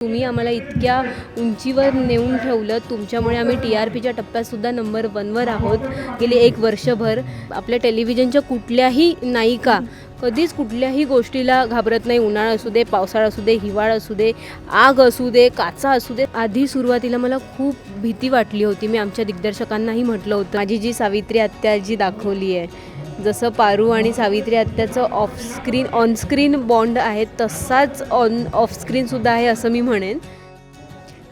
तुम्ही आम्हाला इतक्या उंचीवर नेऊन ठेवलं. तुमच्यामुळे आम्ही टी आर पीच्या टप्प्यातसुद्धा नंबर वनवर आहोत. गेली एक वर्षभर आपल्या टेलिव्हिजनच्या कुठल्याही नायिका कधीच कुठल्याही गोष्टीला घाबरत नाही. उन्हाळा असू दे पावसाळा असू दे हिवाळा असू दे आग असू दे काचा असू दे. आधी सुरुवातीला मला खूप भीती वाटली होती. मी आमच्या दिग्दर्शकांनाही म्हटलं होतं. माझी जी सावित्री आत्या जी दाखवली आहे जसं पारू आणि Savitri आत्याचं off screen on screen bond आहे तसाच ऑन ऑफ स्क्रीनसुद्धा आहे असं मी म्हणेन.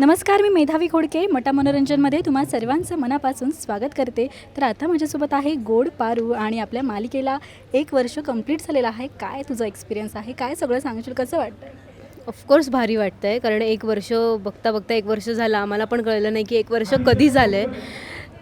नमस्कार मी मेधावी खोडके मटा मनोरंजनमध्ये तुम्हा सर्वांचं मनापासून स्वागत करते. तर आता माझ्यासोबत आहे गोड पारू आणि आपल्या मालिकेला एक वर्ष कंप्लीट झालेलं आहे. काय तुझा एक्सपिरियन्स आहे? काय सगळं सांगशील? कसं वाटतं ऑफकोर्स भारी वाटतं आहे कारण एक वर्ष बघता बघता एक वर्ष झालं. आम्हाला पण कळलं नाही की एक वर्ष कधी झालं आहे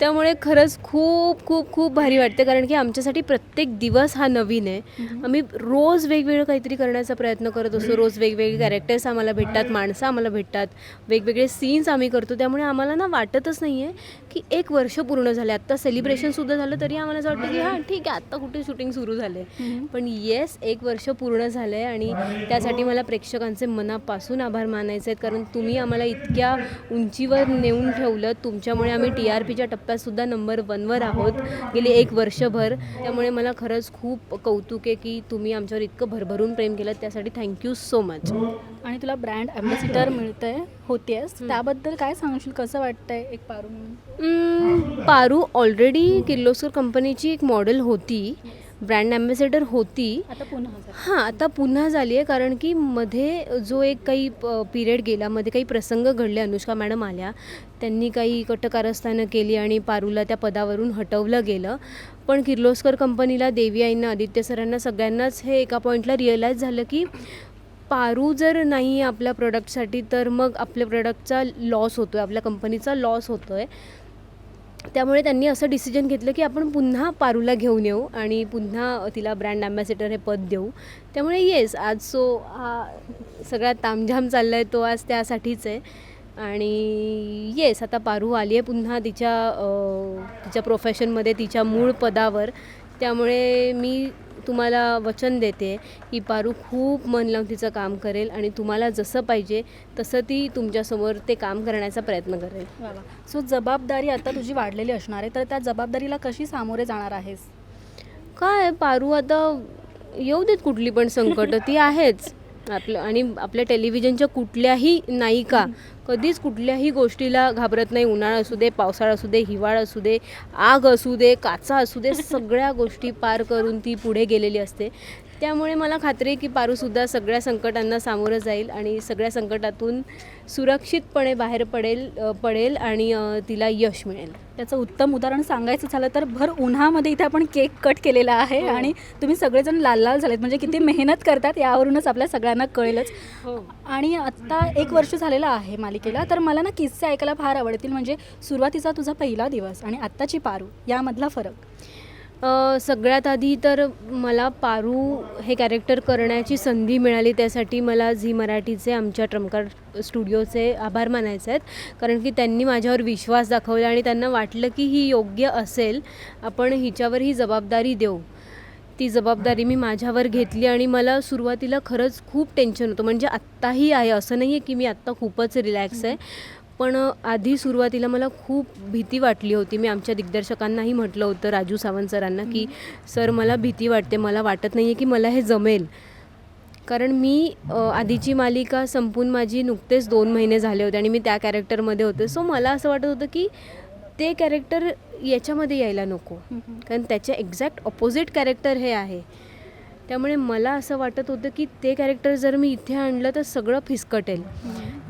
त्यामुळे खरंच खूप खूप खूप भारी वाटते. कारण की आमच्यासाठी प्रत्येक दिवस हा नवीन आहे. आम्ही रोज वेगवेगळं काहीतरी करण्याचा प्रयत्न करत असतो. रोज वेगवेगळे कॅरेक्टर्स आम्हाला भेटतात माणसं आम्हाला भेटतात. वेगवेगळे सीन्स आम्ही करतो. त्यामुळे आम्हाला ना वाटतच नाही आहे की एक वर्ष पूर्ण झाले. आत्ता सेलिब्रेशनसुद्धा झालं तरी आम्हाला असं वाटतं की हां ठीक आहे आत्ता कुठे शूटिंग सुरू झालं आहे पण येस एक वर्ष पूर्ण झालं आहे आणि त्यासाठी मला प्रेक्षकांचे मनापासून आभार मानायचे आहेत. कारण तुम्ही आम्हाला इतक्या उंचीवर नेऊन ठेवलं. तुमच्यामुळे आम्ही टी आर पीच्या टप्प्यातसुद्धा नंबर वनवर आहोत. गेली एक वर्षभर. त्यामुळे मला खरंच खूप कौतुक आहे की तुम्ही आमच्यावर इतकं भरभरून प्रेम केलं. त्यासाठी थँक्यू सो मच आणि तुला ब्रँड ॲम्बॅसिडर मिळतंय होतेस त्याबद्दल काय सांगशील? कसं वाटतंय एक पारू म्हणून? पारू ऑलरेडी किर्लोस्कर कंपनीची एक मॉडेल होती. ब्रँड ॲम्बॅसेडर होती. आता पुन्हा झालं. हां आता पुन्हा झाली आहे कारण की मध्ये जो एक काही पिरियड गेला मध्ये काही प्रसंग घडले अनुष्का मॅडम आल्या. त्यांनी काही कटकारस्थानं केली आणि पारूला त्या पदावरून हटवलं गेलं. पण किर्लोस्कर कंपनीला देवी आईंना आदित्य सरांना सगळ्यांनाच हे एका पॉईंटला रिअलाईज झालं की पारू जर नाही आहे आपल्या प्रोडक्टसाठी तर मग आपल्या प्रोडक्टचा लॉस होतो आहे आपल्या कंपनीचा लॉस होतो आहे त्यामुळे त्यांनी असं डिसिजन घेतलं की आपण पुन्हा पारूला घेऊन येऊ आणि पुन्हा तिला ब्रँड ॲम्बॅसेडर हे पद देऊ. त्यामुळे येस आज सो हा सगळा तामझाम चालला आहे तो आज त्यासाठीच आहे. आणि येस आता पारू आली आहे पुन्हा तिच्या तिच्या प्रोफेशनमध्ये तिच्या मूळ पदावर. त्यामुळे मी तुम्हाला वचन देते की पारू खूप मन लावून तिचं काम करेल आणि तुम्हाला जसं पाहिजे तसं ती तुमच्यासमोर ते काम करण्याचा प्रयत्न करेल. सो जबाबदारी आता तुझी वाढलेली असणार आहे तर त्या जबाबदारीला कशी सामोरे जाणार आहेस? काय पारू आता येऊ देत कुठली पण संकट ती आहेच. आपलं आणि आपल्या टेलिव्हिजनच्या कुठल्याही नायिका कधीच कुठल्याही गोष्टीला घाबरत नाही. उन्हाळा असू दे पावसाळा असू दे हिवाळा असू दे आग असू दे काचा असू दे सगळ्या गोष्टी पार करून ती पुढे गेलेली असते. त्यामुळे मला खात्री आहे की पारूसुद्धा सगळ्या संकटांना सामोरं जाईल आणि सगळ्या संकटातून सुरक्षितपणे बाहेर पडेल पडेल आणि तिला यश मिळेल. त्याचं उत्तम उदाहरण सांगायचं झालं तर भर उन्हामध्ये इथे आपण केक कट केलेला आहे हो. आणि तुम्ही सगळेजण लाल लाल झालेत. म्हणजे किती मेहनत करतात यावरूनच आपल्या सगळ्यांना कळेलच. हो. आणि आत्ता एक वर्ष झालेलं आहे मालिकेला तर मला ना किस्से ऐकायला फार आवडतील. म्हणजे सुरुवातीचा तुझा पहिला दिवस आणि आत्ताची पारू यामधला फरक? सगळ्यात आधी तर मला पारू हे कॅरेक्टर करण्याची संधी मिळाली त्यासाठी मला झी मराठीचे आमच्या ट्रमकार स्टुडिओचे आभार मानायचे आहेत. कारण की त्यांनी माझ्यावर विश्वास दाखवला आणि त्यांना वाटलं की ही योग्य असेल आपण हिच्यावर ही जबाबदारी देऊ. ती जबाबदारी मी माझ्यावर घेतली आणि मला सुरुवातीला खरंच खूप टेन्शन होतं. म्हणजे आत्ताही आहे असं नाही आहे की मी आत्ता खूपच रिलॅक्स आहे. पण आधी सुरुवातीला मला खूप भीती वाटली होती. मी आमच्या दिग्दर्शकांनाही म्हटलं होतं राजू सावंत सरांना की सर मला भीती वाटते. मला वाटत नाही आहे की मला हे जमेल. कारण मी आधीची मालिका संपून माझी नुकतेच दोन महिने झाले होते आणि मी त्या कॅरेक्टरमध्ये होते. सो मला असं वाटत होतं की ते कॅरेक्टर याच्यामध्ये यायला नको. कारण त्याच्या एक्झॅक्ट ऑपोजिट कॅरेक्टर हे आहे. त्यामुळे मला असं वाटत होतं की ते कॅरेक्टर जर मी इथे आणलं तर सगळं फिसकटेल.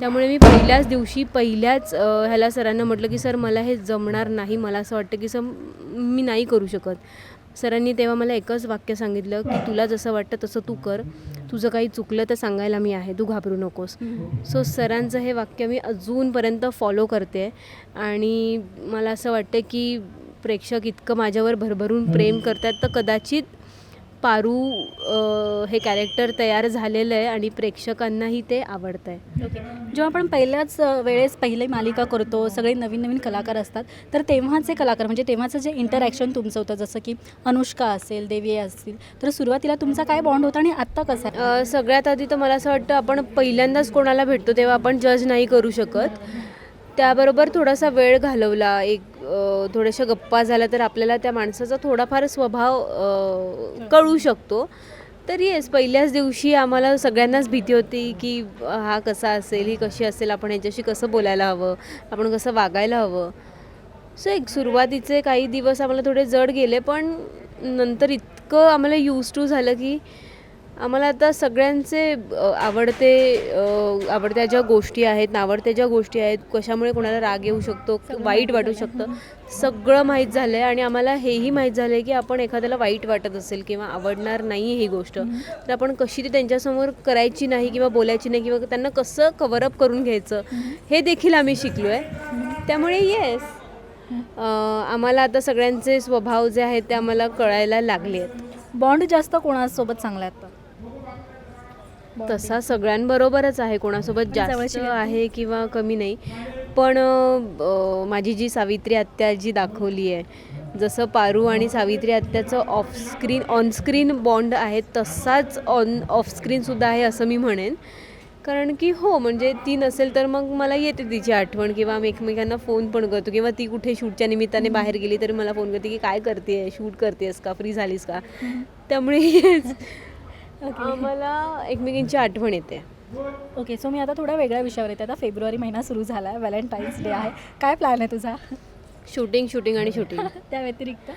त्यामुळे मी पहिल्याच दिवशी पहिल्याच ह्याला सरांना म्हटलं की सर मला हे जमणार नाही. मला असं वाटतं की सर मी नाही करू शकत. सरांनी तेव्हा मला एकच वाक्य सांगितलं की तुला जसं वाटतं तसं तू कर. तुझं काही चुकलं तर सांगायला मी आहे. तू घाबरू नकोस. सो सरांचं हे वाक्य मी अजूनपर्यंत फॉलो करते आणि मला असं वाटतं की प्रेक्षक इतकं माझ्यावर भरभरून प्रेम करतात तर कदाचित पारू हे कॅरेक्टर तयार झालेलं आहे आणि प्रेक्षकांनाही ते आवडतं आहे ओके जेव्हा आपण पहिल्याच वेळेस पहिले मालिका करतो सगळे नवीन नवीन कलाकार असतात तर तेव्हाचे कलाकार म्हणजे तेव्हाचं जे इंटरॅक्शन तुमचं होतं जसं की अनुष्का असेल देवी असतील तर सुरुवातीला तुमचा काय बॉन्ड होता आणि आत्ता कसा सगळ्यात आधी तर मला असं वाटतं आपण पहिल्यांदाच कोणाला भेटतो तेव्हा आपण जज नाही करू शकत. त्याबरोबर थोडासा वेळ घालवला एक थोड्याशा गप्पा झाल्या तर आपल्याला त्या माणसाचा थोडाफार स्वभाव कळू शकतो. तर येस पहिल्याच दिवशी आम्हाला सगळ्यांनाच भीती होती की हा कसा असेल ही कशी असेल आपण ह्याच्याशी कसं बोलायला हवं आपण कसं वागायला हवं. सो एक सुरुवातीचे काही दिवस आम्हाला थोडे जड गेले पण नंतर इतकं आम्हाला यूज टू झालं की आम्हाला आता सगळ्यांचे आवडते आवडत्या ज्या गोष्टी आहेत नावडत्या ज्या गोष्टी आहेत कशामुळे कोणाला राग येऊ शकतो वाईट वाटू शकतं सगळं माहीत झालं आहे आणि आम्हाला हेही माहीत झालं आहे की आपण एखाद्याला वाईट वाटत असेल किंवा आवडणार नाही ही गोष्ट तर आपण कशी ती त्यांच्यासमोर करायची नाही किंवा बोलायची नाही किंवा त्यांना कसं कव्हरअप करून घ्यायचं हे देखील आम्ही शिकलो आहे त्यामुळे येस आम्हाला आता सगळ्यांचे स्वभाव जे आहेत ते आम्हाला कळायला लागले आहेत बॉन्ड जास्त कोणासोबत चांगला आहे आत्ता तसा सगळ्यांबरोबरच आहे. कोणासोबत जास्त. आहे किंवा कमी नाही. पण माझी जी सावित्री आत्या जी दाखवली आहे जसं पारू आणि Savitri आत्याचं off screen on screen bond आहे तसाच ऑन ऑफ स्क्रीनसुद्धा आहे असं मी म्हणेन. कारण की हो म्हणजे ती नसेल तर मग मला येते तिची आठवण किंवा आम्ही एकमेकांना फोन पण करतो किंवा ती कुठे शूटच्या निमित्ताने बाहेर गेली तरी मला फोन करते की काय करते शूट करतेस का? फ्री झालीस का? त्यामुळे आम्हाला एकमेकींची आठवण येते. ओके सो मी आता थोड्या वेगळ्या विषयावर येते. आता फेब्रुवारी महिना सुरू झाला आहे व्हॅलेंटाईन्स डे आहे. काय प्लॅन आहे तुझा? शूटिंग शूटिंग आणि शूटिंग त्या व्यतिरिक्त?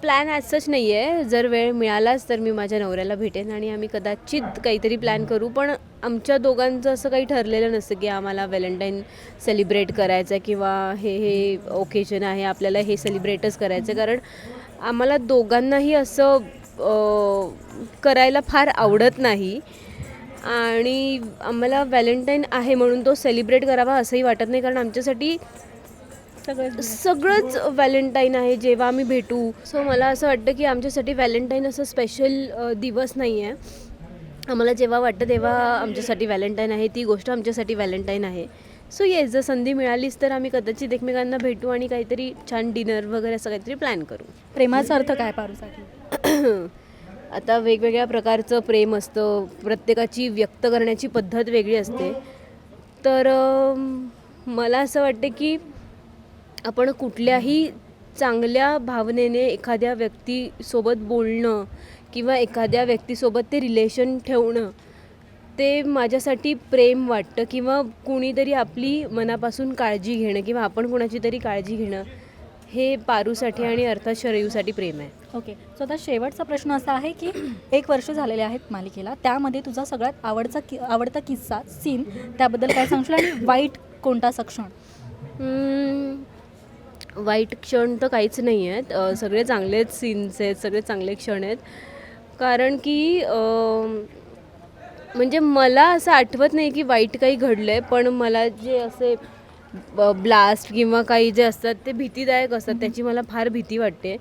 प्लॅन ॲज सच नाही आहे जर वेळ मिळालाच तर मी माझ्या नवऱ्याला भेटेन आणि आम्ही कदाचित काहीतरी प्लॅन करू. पण आमच्या दोघांचं असं काही ठरलेलं नसतं की आम्हाला व्हॅलेंटाईन सेलिब्रेट करायचं आहे किंवा हे हे ओकेजन आहे आपल्याला हे सेलिब्रेटच करायचं आहे कारण आम्हाला दोघांनाही असं करायला फार आवडत नाही. आणि आम्हाला व्हॅलेंटाईन आहे म्हणून तो सेलिब्रेट करावा असंही वाटत नाही. कारण आमच्यासाठी सगळं सगळंच व्हॅलेंटाईन आहे. जेव्हा आम्ही भेटू. सो मला असं वाटतं की आमच्यासाठी व्हॅलेंटाईन असं स्पेशल दिवस नाही आहे आम्हाला जेव्हा वाटतं तेव्हा आमच्यासाठी व्हॅलेंटाईन आहे. ती गोष्ट आमच्यासाठी व्हॅलेंटाईन आहे. सो येस जर संधी मिळालीच तर आम्ही कदाचित एकमेकांना भेटू आणि काहीतरी छान डिनर वगैरे असं काहीतरी प्लॅन करू. प्रेमाचा अर्थ काय पारूसाठी? आता वेगवेगळ्या प्रकारचं प्रेम असतं प्रत्येकाची व्यक्त करण्याची पद्धत वेगळी असते. तर मला असं वाटते की आपण कुठल्याही चांगल्या भावनेने एखाद्या व्यक्तीसोबत बोलणं किंवा एखाद्या व्यक्तीसोबत ते रिलेशन ठेवणं ते माझ्यासाठी प्रेम वाटतं किंवा कुणीतरी आपली मनापासून काळजी घेणं किंवा आपण कुणाची तरी काळजी घेणं हे पारूसाठी आणि अर्थात शरयूसाठी प्रेम आहे. ओके. सो आता शेवटचा प्रश्न असा आहे की एक वर्ष झालेले आहेत मालिकेला. त्यामध्ये तुझा सगळ्यात आवडचा कि आवडता किस्सा सीन त्याबद्दल काय सांगशील? आणि वाईट कोणता सक्षण वाईट क्षण तर काहीच नाही आहेत. अ, सगळे चांगलेच सीन्स आहेत सगळे चांगले क्षण आहेत. कारण की म्हणजे मला असं आठवत नाही की वाईट काही घडलं आहे पण मला जे असे ब्लास्ट किंवा काही जे असतात ते भीतीदायक असतात त्याची मला फार भीती वाटते.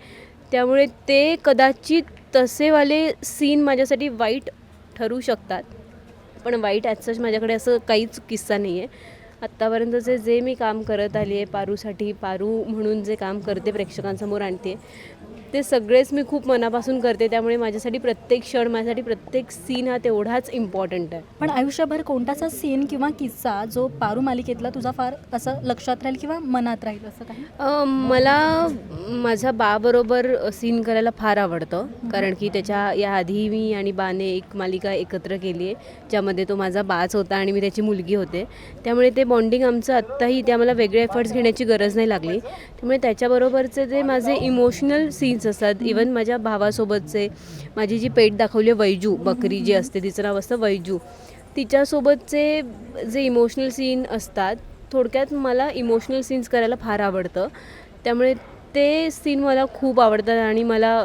त्यामुळे ते कदाचित तसेवाले सीन माझ्यासाठी वाईट ठरू शकतात. पण वाईट ॲज माझ्याकडे असं काहीच किस्सा नाही आहे आत्तापर्यंतचे जे मी काम करत आली आहे पारूसाठी पारू म्हणून जे काम करते प्रेक्षकांसमोर आणते ते सगळेच मी खूप मनापासून करते त्यामुळे माझ्यासाठी प्रत्येक क्षण माझ्यासाठी प्रत्येक सीन हा तेवढाच इम्पॉर्टंट आहे. पण आयुष्यभर कोणताचा सीन किंवा किस्सा जो पारू मालिकेतला तुझा फार असं लक्षात राहील किंवा मनात राहील असं काही? मला माझ्या बाबरोबर सीन करायला फार आवडतं कारण की त्याच्या याआधी मी आणि बाने एक मालिका एकत्र केली आहे ज्यामध्ये तो माझा बाच होता आणि मी त्याची मुलगी होते. त्यामुळे ते बॉन्डिंग आमचं आत्ताही ते आम्हाला वेगळे एफर्ट्स घेण्याची गरज नाही लागली. त्यामुळे त्याच्याबरोबरचे जे माझे इमोशनल सीन्स असतात. इवन माझ्या भावासोबतचे माझी जी पेट दाखवली आहे वैजू बकरी जी असते तिचं नाव असतं वैजू. तिच्यासोबतचे जे इमोशनल सीन असतात थोडक्यात मला इमोशनल सीन्स करायला फार आवडतं. त्यामुळे ते सीन मला खूप आवडतात आणि मला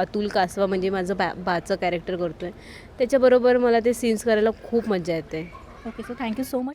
अतुल कासवा म्हणजे माझं बा बाचं कॅरेक्टर करतो आहे त्याच्याबरोबर मला ते सीन्स करायला खूप मजा येते. Okay so thank you so much